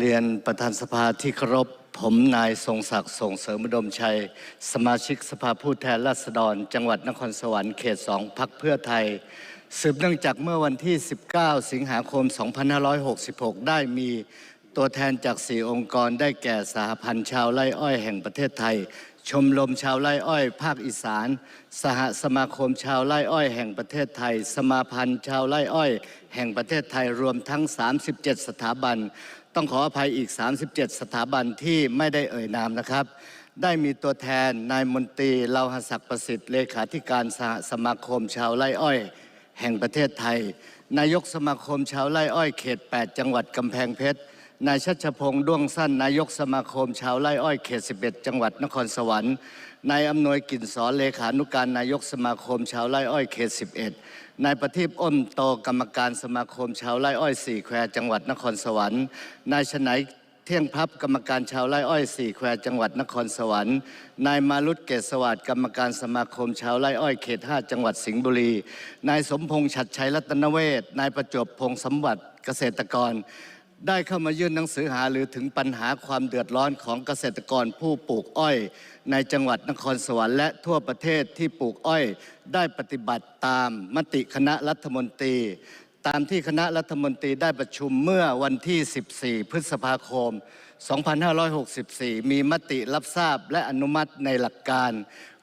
เรียนประธานสภาที่เคารพผมนายทรงศักดิ์ส่งเสริมอุดมชัย สมาชิกสภาผู้แทนราษฎร จังหวัดนครสวรรค์เขตสองพักเพื่อไทย สืบเนื่องจากเมื่อวันที่ 19 สิงหาคม 2566 ได้มีตัวแทนจาก 4 องค์กรได้แก่สหพันธ์ชาวไร่อ้อยแห่งประเทศไทย ชมรมชาวไร่อ้อย ภาคอีสาน สหสมาคมชาวไร่อ้อย แห่งประเทศไทย สมาพันธ์ชาวไร่อ้อย แห่งประเทศไทยรวมทั้ง 37 สถาบัน ต้องขออภัยอีก 37 สถาบันที่ไม่ได้เอ่ยนามนะครับ ได้มีตัวแทนนายมนตรีเลาหศักดิ์ประสิทธิ์เลขาธิการสหสมาคมชาวไร่อ้อย แห่งประเทศไทย นายกสมาคมชาวไร่อ้อยเขต 8 จังหวัดกำแพงเพชร นายชัชพงษ์ด้วงสั้น นายกสมาคม ชาวไร่อ้อยเขต 11 จังหวัดนครสวรรค์นายอำนวยกิ่นสอนเลขานุการนายกสมาคม ชาวไร่อ้อยเขต 11 นายประทีปอ้นโตกรรมการสมาคม ชาวไร่อ้อยสี่แควจังหวัดนครสวรรค์นายชนัยเที่ยงพับกรรมการชาวไร่อ้อยสี่แควจังหวัดนครสวรรค์ นายมารุตเกษสวัสดิ์กรรมการสมาคมชาวไร่อ้อยเขต5จังหวัดสิงห์บุรี นายสมพงษ์ฉัดชัยรัตนเวศนายประจวบพงษ์สมบัติเกษตรกร ได้เข้ามายื่นหนังสือหาหรือถึงปัญหาความเดือดร้อนของเกษตรกรผู้ปลูกอ้อย ในจังหวัดนครสวรรค์และทั่วประเทศที่ปลูกอ้อย ได้ปฏิบัติตามมติคณะรัฐมนตรี ตามที่คณะรัฐมนตรีได้ประชุมเมื่อวันที่ 14 พฤษภาคม 2564 มีมติรับทราบและอนุมัติในหลักการ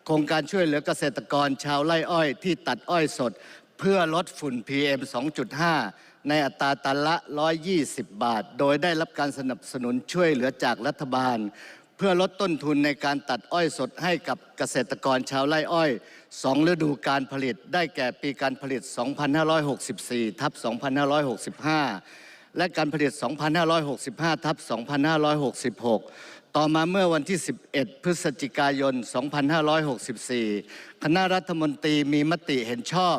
โครงการช่วยเหลือเกษตรกรชาวไร่อ้อยที่ตัดอ้อยสด เพื่อลดฝุ่น PM 2.5 ในอัตราตันละ 120 บาท โดยได้รับการสนับสนุนช่วยเหลือจากรัฐบาล เพื่อลดต้นทุนในการตัดอ้อยสดให้กับเกษตรกรชาวไร่อ้อยสองฤดูการผลิตได้แก่ปีการผลิต 2564 ทับ 2565 และการผลิต 2565 ทับ 2566ต่อมาเมื่อวันที่ 11 พฤศจิกายน 2564 คณะรัฐมนตรีมีมติเห็นชอบ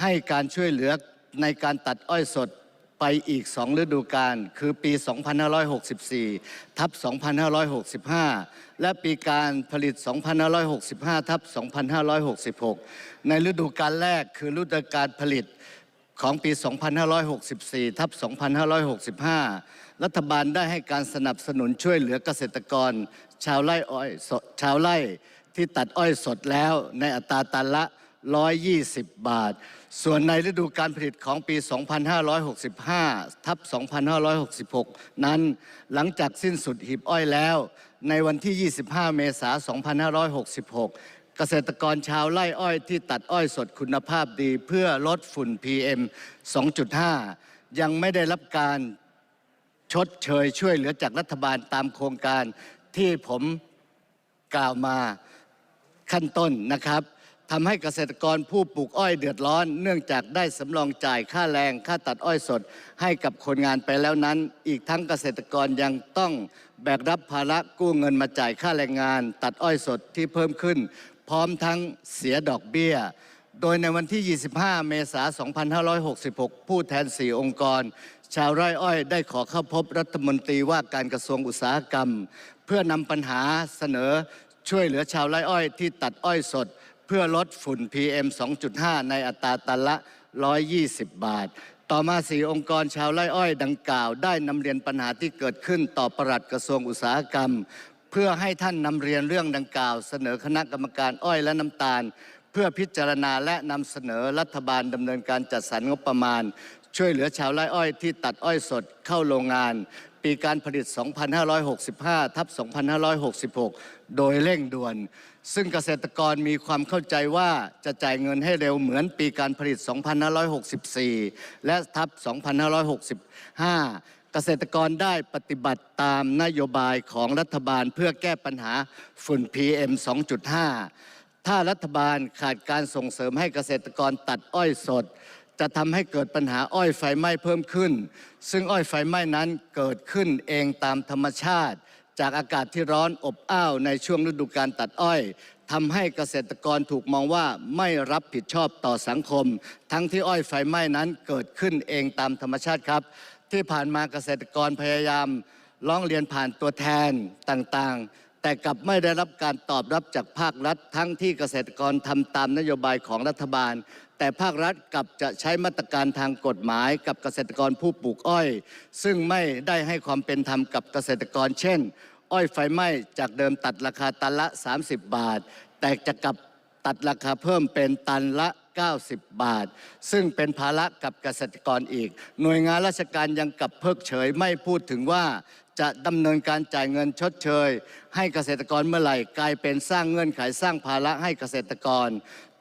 ให้การช่วยเหลือ ในการตัดอ้อยสดไปอีก 2 ฤดูกาลคือปี 2564 ทับ 2565 และปีการผลิต 2565 ทับ 2566 ในฤดูกาลแรกคือฤดูกาลผลิตของปี 2564 ทับ 2565 รัฐบาลได้ให้การสนับสนุนช่วยเหลือเกษตรกร ชาวไร่อ้อยชาวไร่ที่ตัดอ้อยสดแล้วในอัตราตันละ 120 บาท ส่วนในฤดูการผลิตของปี 2565 ทับ 2566 นั้นหลังจากสิ้นสุดหีบอ้อยแล้ว ในวันที่ 25 เมษายน 2566เกษตรกรชาวไร่อ้อยที่ตัดอ้อยสดคุณภาพดีเพื่อลดฝุ่น PM 2.5 ยังไม่ได้รับการชดเชยช่วยเหลือจากรัฐบาลตามโครงการที่ผมกล่าวมาขั้นต้นนะครับ ทำให้เกษตรกรผู้ปลูกอ้อยเดือดร้อน เนื่องจากได้สำรองจ่ายค่าแรงค่าตัดอ้อยสดให้กับคนงานไปแล้วนั้น อีกทั้งเกษตรกรยังต้องแบกรับภาระกู้เงินมาจ่ายค่าแรงงาน ตัดอ้อยสดที่เพิ่มขึ้น พร้อมทั้งเสียดอกเบี้ย โดยในวันที่ 25 เมษายน 2566 ผู้แทน 4 องค์กร ชาวไร่อ้อยได้ขอเข้าพบรัฐมนตรีว่าการกระทรวงอุตสาหกรรม เพื่อนำปัญหาเสนอช่วยเหลือชาวไร่อ้อยที่ตัดอ้อยสด เพื่อลดฝุ่น PM 2.5 ในอัตราตันละ 120 บาท ต่อมาสี่องค์กรชาวไร่อ้อยดังกล่าว ได้นำเรียนปัญหาที่เกิดขึ้นต่อปลัดกระทรวงอุตสาหกรรม เพื่อให้ท่านนำเรียนเรื่องดังกล่าว เสนอคณะกรรมการอ้อยและน้ำตาล เพื่อพิจารณาและนำเสนอรัฐบาลดำเนินการจัดสรรงบประมาณ ช่วยเหลือชาวไร่อ้อยที่ตัดอ้อยสดเข้าโรงงาน ปีการผลิต 2565 ทับ 2566 โดยเร่งด่วน ซึ่งเกษตรกรมีความเข้าใจว่าจะจ่ายเงินให้เร็วเหมือนปีการผลิต 2564 และทับ 2565 เกษตรกรได้ปฏิบัติตามนโยบายของรัฐบาลเพื่อแก้ปัญหาฝุ่น PM 2.5ถ้ารัฐบาลขาดการส่งเสริมให้เกษตรกรตัดอ้อยสด จะทำให้เกิดปัญหาอ้อยไฟไหม้เพิ่มขึ้น ซึ่งอ้อยไฟไหม้นั้นเกิดขึ้นเองตามธรรมชาติ จากอากาศที่ร้อนอบอ้าวในช่วงฤดูการตัดอ้อยทำให้เกษตรกรถูกมองว่าไม่รับผิดชอบต่อสังคม ทั้งที่อ้อยไฟไหม้นั้นเกิดขึ้นเองตามธรรมชาติครับ ที่ผ่านมาเกษตรกรพยายามร้องเรียนผ่านตัวแทนต่างๆแต่กลับไม่ได้รับการตอบรับจากภาครัฐ ทั้งที่เกษตรกรทำตามนโยบายของรัฐบาล แต่ภาครัฐกลับจะใช้มาตรการทางกฎหมายกับเกษตรกรผู้ปลูกอ้อย ซึ่งไม่ได้ให้ความเป็นธรรมกับเกษตรกร เช่น อ้อยไฟไหม้จากเดิมตัดราคาตันละ 30 บาท แต่จะกลับตัดราคาเพิ่มเป็นตันละ90 บาท ซึ่งเป็นภาระกับเกษตรกรอีก หน่วยงานราชการยังกลับเพิกเฉยไม่พูดถึงว่า จะดำเนินการจ่ายเงินชดเชย ให้เกษตรกรเมื่อไหร่กลายเป็นสร้างเงื่อนไขสร้างภาระให้เกษตรกร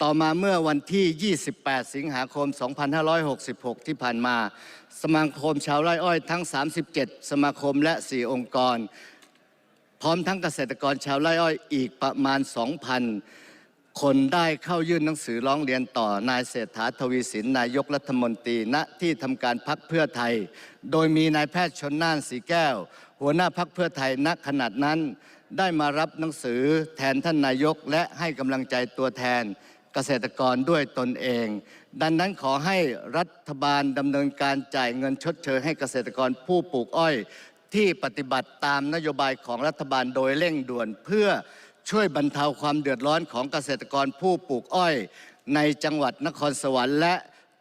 ต่อมาเมื่อวันที่ 28 สิงหาคม 2566 ที่ผ่านมา สมาคมชาวไร่อ้อยทั้ง 37 สมาคมและ 4 องค์กร พร้อมทั้งเกษตรกรชาวไร่อ้อยอีกประมาณ 2,000 คนได้เข้ายื่นหนังสือร้องเรียนต่อนายเศรษฐาทวีสินนายกรัฐมนตรีณที่ทำการพักเพื่อไทย โดยมีนายแพทย์ชนน่านสีแก้ว หัวหน้าพักเพื่อไทยณขนาดนั้น ได้มารับหนังสือแทนท่านนายกและให้กำลังใจตัวแทนเกษตรกรด้วยตนเอง ดังนั้นขอให้รัฐบาลดำเนินการจ่ายเงินชดเชยให้เกษตรกรผู้ปลูกอ้อย ที่ปฏิบัติตามนโยบายของรัฐบาลโดยเร่งด่วนเพื่อ ช่วยบรรเทาความเดือดร้อนของเกษตรกรผู้ปลูกอ้อย ในจังหวัดนครสวรรค์และ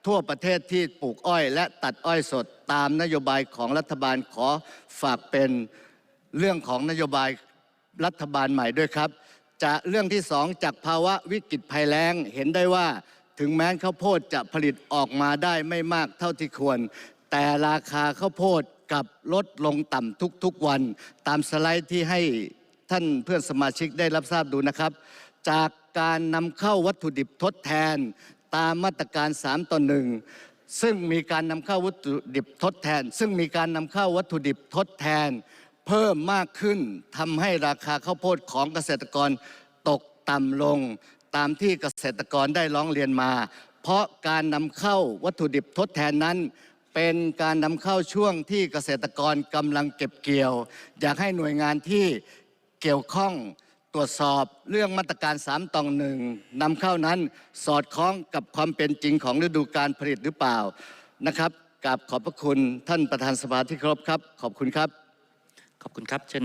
ทั่วประเทศที่ปลูกอ้อย และตัดอ้อยสดตามนโยบายของรัฐบาลขอฝากเป็นเรื่องของนโยบายรัฐบาลใหม่ด้วยครับ จะเรื่องที่สองจากภาวะวิกฤตภัยแล้งเห็นได้ว่าถึงแม้ข้าวโพดจะผลิตออกมาได้ไม่มากเท่าที่ควร แต่ราคาข้าวโพดกับลดลงต่ำทุกๆวัน ตามสไลด์ที่ให้ ท่านเพื่อนสมาชิกได้รับทราบดูนะครับ จากการนำเข้าวัตถุดิบทดแทนตามมาตรการ 3ต่อหนึ่งซึ่งมีการนำเข้าวัตถุดิบทดแทน ซึ่งมีการนำเข้าวัตถุดิบทดแทน เพิ่มมากขึ้นทำให้ราคาข้าวโพดของเกษตรกรตกต่ำลง ตามที่เกษตรกรได้ร้องเรียนมา เพราะการนำเข้าวัตถุดิบทดแทนนั้นเป็นการนำเข้าช่วงที่เกษตรกรกำลังเก็บเกี่ยว อยากให้หน่วยงานที่ เกี่ยวข้องตรวจสอบเรื่องมาตรการ3ต่อหนึ่งนำเข้านั้นสอดคล้องกับความเป็นจริงของฤดูการผลิตหรือเปล่านะครับกับขอบพระคุณท่านประธานสภาที่เคารพครับ ขอบคุณครับ ขอบคุณครับเชิญ